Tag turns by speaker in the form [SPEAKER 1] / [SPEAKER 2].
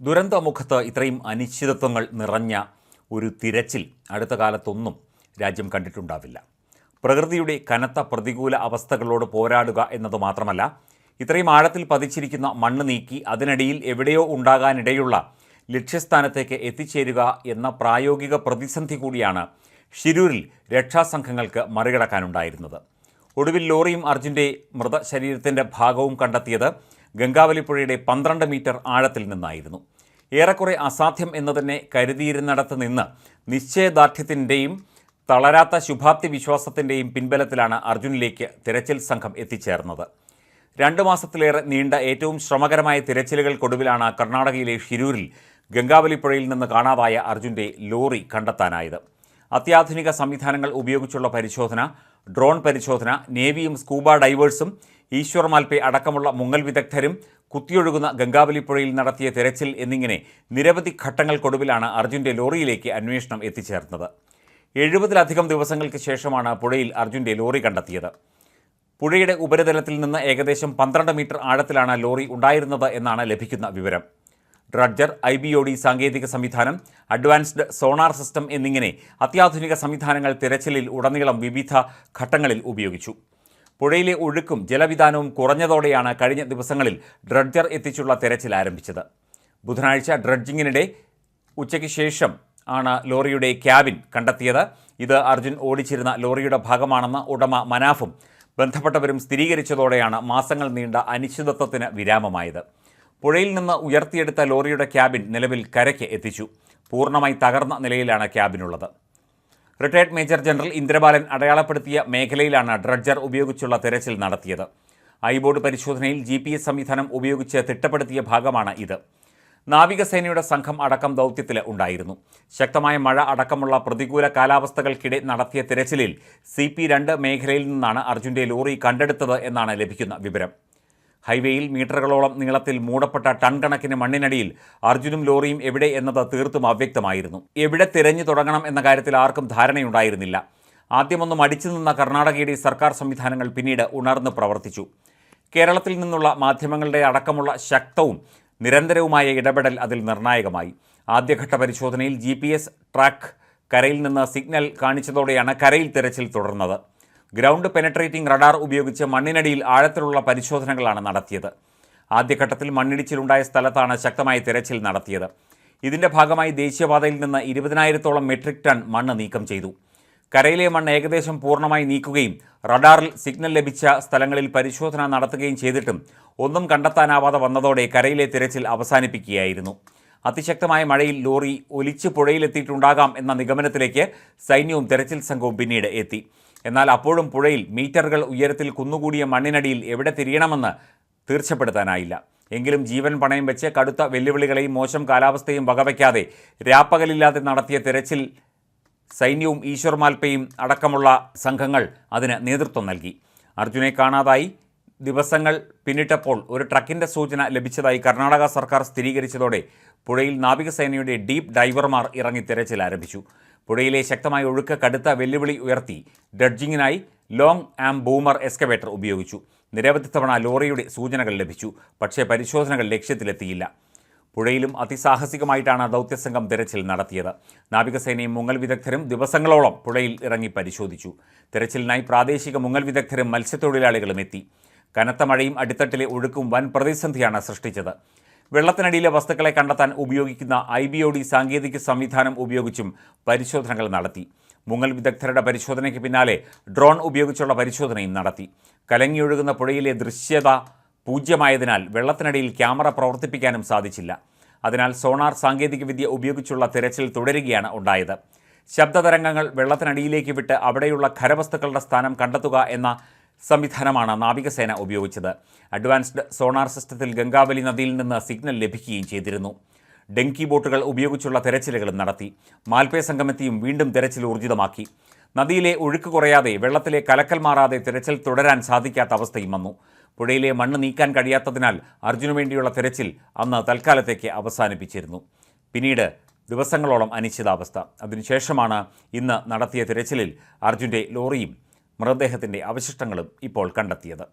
[SPEAKER 1] ദുരന്തമുഖത്ത് ഇത്രയും അനിശ്ചിതത്വങ്ങൾ നിറഞ്ഞ ഒരു തിരച്ചിൽ അടുത്ത കാലത്തൊന്നും രാജ്യം കണ്ടിട്ടുണ്ടാവില്ല. പ്രകൃതിയുടെ കനത്ത പ്രതികൂല അവസ്ഥകളോട് പോരാടുക എന്നത് മാത്രമല്ല ഇത്രയും ആഴത്തിൽ പതിച്ചിരിക്കുന്ന മണ്ണ് നീക്കി അതിനടിയിൽ എവിടെയോ ഉണ്ടാകാനിടയുള്ള ലക്ഷ്യസ്ഥാനത്തേക്ക് എത്തിച്ചേരുക എന്ന പ്രായോഗിക പ്രതിസന്ധി കൂടിയാണ് ഷിരൂരിൽ രക്ഷാസംഘങ്ങൾക്ക് മറികടക്കാനുണ്ടായിരുന്നത്. ഒടുവിൽ ലോറിയും അർജുന്റെ മൃതശരീരത്തിന്റെ ഭാഗവും കണ്ടെത്തിയത് ഗംഗാവലിപ്പുഴയുടെ പന്ത്രണ്ട് മീറ്റർ ആഴത്തിൽ നിന്നായിരുന്നു. ഏറെക്കുറെ അസാധ്യം എന്ന് തന്നെ കരുതിയിരുന്നിടത്ത് നിന്ന് നിശ്ചയദാർഢ്യത്തിന്റെയും തളരാത്ത ശുഭാപ്തി വിശ്വാസത്തിന്റെയും പിൻബലത്തിലാണ് അർജുനിലേക്ക് തിരച്ചിൽ സംഘം എത്തിച്ചേർന്നത്. രണ്ടു മാസത്തിലേറെ നീണ്ട ഏറ്റവും ശ്രമകരമായ തിരച്ചിലുകൾക്കൊടുവിലാണ് കർണാടകയിലെ ഷിരൂരിൽ ഗംഗാവലിപ്പുഴയിൽ നിന്ന് കാണാതായ അർജുന്റെ ലോറി കണ്ടെത്താനായത്. അത്യാധുനിക സംവിധാനങ്ങൾ ഉപയോഗിച്ചുള്ള പരിശോധന ഡ്രോൺ പരിശോധന നേവിയും സ്കൂബ ഡൈവേഴ്സും ഈശ്വർ മാൽപെ അടക്കമുള്ള മുങ്ങൽ വിദഗ്ധരും കുത്തിയൊഴുകുന്ന ഗംഗാവലിപ്പുഴയിൽ നടത്തിയ തെരച്ചിൽ എന്നിങ്ങനെ നിരവധി ഘട്ടങ്ങൾക്കൊടുവിലാണ് അർജുന്റെ ലോറിയിലേക്ക് അന്വേഷണം എത്തിച്ചേർന്നത്. എഴുപതിലധികം ദിവസങ്ങൾക്ക് ശേഷമാണ് പുഴയിൽ അർജുന്റെ ലോറി കണ്ടെത്തിയത്. പുഴയുടെ ഉപരിതലത്തിൽ നിന്ന് ഏകദേശം പന്ത്രണ്ട് മീറ്റർ ആഴത്തിലാണ് ലോറി ഉണ്ടായിരുന്നത് എന്നാണ് ലഭിക്കുന്ന വിവരം. Dredger I B O D സാങ്കേതിക സംവിധാനം അഡ്വാൻസ്ഡ് സോണാർ സിസ്റ്റം എന്നിങ്ങനെ അത്യാധുനിക സംവിധാനങ്ങൾ തിരച്ചിലിൽ ഉടനീളം വിവിധ ഘട്ടങ്ങളിൽ ഉപയോഗിച്ചു. പുഴയിലെ ഒഴുക്കും ജലവിധാനവും കുറഞ്ഞതോടെയാണ് കഴിഞ്ഞ ദിവസങ്ങളിൽ ഡ്രഡ്ജർ എത്തിച്ചുള്ള തെരച്ചിൽ ആരംഭിച്ചത്. ബുധനാഴ്ച ഡ്രഡ്ജിങ്ങിനിടെ ഉച്ചയ്ക്ക് ശേഷം ആണ് ലോറിയുടെ ക്യാബിൻ കണ്ടെത്തിയത്. ഇത് അർജുൻ ഓടിച്ചിരുന്ന ലോറിയുടെ ഭാഗമാണെന്ന് ഉടമ മനാഫും ബന്ധപ്പെട്ടവരും സ്ഥിരീകരിച്ചതോടെയാണ് മാസങ്ങൾ നീണ്ട അനിശ്ചിതത്വത്തിന് വിരാമമായത്. പുഴയിൽ നിന്ന് ഉയർത്തിയെടുത്ത ലോറിയുടെ ക്യാബിൻ നിലവിൽ കരയ്ക്ക് എത്തിച്ചു. പൂർണമായി തകർന്ന നിലയിലാണ് ക്യാബിനുള്ളത്. റിട്ടയർഡ് മേജർ ജനറൽ ഇന്ദ്രബാലൻ അടയാളപ്പെടുത്തിയ മേഖലയിലാണ് ഡ്രഡ്ജർ ഉപയോഗിച്ചുള്ള തെരച്ചിൽ നടത്തിയത്. ഐബോർഡ് പരിശോധനയിൽ ജി പി എസ് സംവിധാനം ഉപയോഗിച്ച് തിട്ടപ്പെടുത്തിയ ഭാഗമാണ് ഇത്. നാവികസേനയുടെ സംഘം അടക്കം ദൗത്യത്തിൽ ഉണ്ടായിരുന്നു. ശക്തമായ മഴ അടക്കമുള്ള പ്രതികൂല കാലാവസ്ഥകൾക്കിടെ നടത്തിയ തിരച്ചിലിൽ സി പി രണ്ട് മേഖലയിൽ നിന്നാണ് അർജുന്റെ ലോറി കണ്ടെടുത്തത് എന്നാണ് ലഭിക്കുന്ന വിവരം. ഹൈവേയിൽ മീറ്ററുകളോളം നീളത്തിൽ മൂടപ്പെട്ട ടൺ കണക്കിന് മണ്ണിനടിയിൽ അർജുനും ലോറിയും എവിടെ എന്നത് തീർത്തും അവ്യക്തമായിരുന്നു. എവിടെ തിരഞ്ഞു തുടങ്ങണം എന്ന കാര്യത്തിൽ ആർക്കും ധാരണയുണ്ടായിരുന്നില്ല. ആദ്യമൊന്നും അടിച്ചു നിന്ന കർണാടകയുടെ സർക്കാർ സംവിധാനങ്ങൾ പിന്നീട് ഉണർന്നു പ്രവർത്തിച്ചു. കേരളത്തിൽ നിന്നുള്ള മാധ്യമങ്ങളുടെ അടക്കമുള്ള ശക്തവും നിരന്തരവുമായ ഇടപെടൽ അതിൽ നിർണായകമായി. ആദ്യഘട്ട പരിശോധനയിൽ ജി ട്രാക്ക് കരയിൽ നിന്ന് സിഗ്നൽ കാണിച്ചതോടെയാണ് കരയിൽ തിരച്ചിൽ തുടർന്നത്. ഗ്രൗണ്ട് പെനട്രേറ്റിംഗ് റഡാർ ഉപയോഗിച്ച് മണ്ണിനടിയിൽ ആഴത്തിലുള്ള പരിശോധനകളാണ് നടത്തിയത്. ആദ്യഘട്ടത്തിൽ മണ്ണിടിച്ചിലുണ്ടായ സ്ഥലത്താണ് ശക്തമായ തിരച്ചിൽ നടത്തിയത്. ഇതിന്റെ ഭാഗമായി ദേശീയപാതയിൽ നിന്ന് ഇരുപതിനായിരത്തോളം മെട്രിക് ടൺ മണ്ണ് നീക്കം ചെയ്തു. കരയിലെ മണ്ണ് ഏകദേശം പൂർണമായി നീക്കുകയും റഡാറിൽ സിഗ്നൽ ലഭിച്ച സ്ഥലങ്ങളിൽ പരിശോധന നടത്തുകയും ചെയ്തിട്ടും ഒന്നും കണ്ടെത്താനാവാതെ വന്നതോടെ കരയിലെ തിരച്ചിൽ അവസാനിപ്പിക്കുകയായിരുന്നു. അതിശക്തമായ മഴയിൽ ലോറി ഒലിച്ച് പുഴയിലെത്തിയിട്ടുണ്ടാകാം എന്ന നിഗമനത്തിലേക്ക് സൈന്യവും തെരച്ചിൽ സംഘവും പിന്നീട് എത്തി. എന്നാൽ അപ്പോഴും പുഴയിൽ മീറ്ററുകൾ ഉയരത്തിൽ കുന്നുകൂടിയ മണ്ണിനടിയിൽ എവിടെ തിരിയണമെന്ന് തീർച്ചപ്പെടുത്താനായില്ല. എങ്കിലും ജീവൻ പണയം വെച്ച് കടുത്ത വെല്ലുവിളികളെയും മോശം കാലാവസ്ഥയും വകവയ്ക്കാതെ രാപ്പകലില്ലാതെ നടത്തിയ തിരച്ചിൽ സൈന്യവും ഈശ്വർ മാൽപ്പയും അടക്കമുള്ള സംഘങ്ങൾ അതിന് നേതൃത്വം നൽകി. അർജുനെ കാണാതായി. ദിവസങ്ങൾ പിന്നിട്ടപ്പോൾ ഒരു ട്രക്കിന്റെ സൂചന ലഭിച്ചതായി കർണാടക സർക്കാർ സ്ഥിരീകരിച്ചതോടെ പുഴയിൽ നാവികസേനയുടെ ഡീപ്പ് ഡൈവർമാർ ഇറങ്ങി തിരച്ചിൽ ആരംഭിച്ചു. പുഴയിലെ ശക്തമായ ഒഴുക്ക് കടുത്ത വെല്ലുവിളി ഉയർത്തി. ഡ്രഡ്ജിങ്ങിനായി ലോങ് ആം ബൂമർ എസ്കവേറ്റർ ഉപയോഗിച്ചു. നിരവധി തവണ ലോറിയുടെ സൂചനകൾ ലഭിച്ചു. പക്ഷേ പരിശോധനകൾ ലക്ഷ്യത്തിലെത്തിയില്ല. പുഴയിലും അതിസാഹസികമായിട്ടാണ് ദൗത്യസംഘം തിരച്ചിൽ നടത്തിയത്. നാവികസേനയും മുങ്ങൽ വിദഗ്ധരും ദിവസങ്ങളോളം പുഴയിൽ ഇറങ്ങി പരിശോധിച്ചു. തിരച്ചിലിനായി പ്രാദേശിക മുങ്ങൽ വിദഗ്ധരും മത്സ്യത്തൊഴിലാളികളും എത്തി. കനത്ത മഴയും അടിത്തട്ടിലെ ഒഴുക്കും വൻ പ്രതിസന്ധിയാണ് സൃഷ്ടിച്ചത്. വെള്ളത്തിനടിയിലെ വസ്തുക്കളെ കണ്ടെത്താൻ ഉപയോഗിക്കുന്ന ഐ ബി ഒ ഡി സാങ്കേതിക സംവിധാനം ഉപയോഗിച്ചും പരിശോധനകൾ നടത്തി. മുങ്ങൽ വിദഗ്ധരുടെ പരിശോധനയ്ക്ക് പിന്നാലെ ഡ്രോൺ ഉപയോഗിച്ചുള്ള പരിശോധനയും നടത്തി. കലങ്ങിയൊഴുകുന്ന പുഴയിലെ ദൃശ്യത പൂജ്യമായതിനാൽ വെള്ളത്തിനടിയിൽ ക്യാമറ പ്രവർത്തിപ്പിക്കാനും സാധിച്ചില്ല. അതിനാൽ സോണാർ സാങ്കേതികവിദ്യ ഉപയോഗിച്ചുള്ള തിരച്ചിൽ തുടരുകയാണ് ഉണ്ടായത്. ശബ്ദതരംഗങ്ങൾ വെള്ളത്തിനടിയിലേക്ക് വിട്ട് അവിടെയുള്ള ഖരവസ്തുക്കളുടെ സ്ഥാനം കണ്ടെത്തുക എന്ന സംവിധാനമാണ് നാവികസേന ഉപയോഗിച്ചത്. അഡ്വാൻസ്ഡ് സോണാർ സിസ്റ്റത്തിൽ ഗംഗാവലി നദിയിൽ നിന്ന് സിഗ്നൽ ലഭിക്കുകയും ചെയ്തിരുന്നു. ഡെങ്കി ബോട്ടുകൾ ഉപയോഗിച്ചുള്ള തെരച്ചിലുകളും നടത്തി. മാൽപേ സംഗമത്തെയും വീണ്ടും തെരച്ചിൽ ഊർജിതമാക്കി. നദിയിലെ ഒഴുക്ക് കുറയാതെ വെള്ളത്തിലെ കലക്കൽ മാറാതെ തിരച്ചിൽ തുടരാൻ സാധിക്കാത്ത അവസ്ഥയും വന്നു. പുഴയിലെ മണ്ണ് നീക്കാൻ കഴിയാത്തതിനാൽ അർജുനു വേണ്ടിയുള്ള തിരച്ചിൽ അന്ന് തൽക്കാലത്തേക്ക് അവസാനിപ്പിച്ചിരുന്നു. പിന്നീട് ദിവസങ്ങളോളം അനിശ്ചിതാവസ്ഥ. അതിനുശേഷമാണ് ഇന്ന് നടത്തിയ തിരച്ചിലിൽ അർജുന്റെ ലോറിയും മൃതദേഹത്തിന്റെ അവശിഷ്ടങ്ങളും ഇപ്പോൾ കണ്ടെത്തിയത്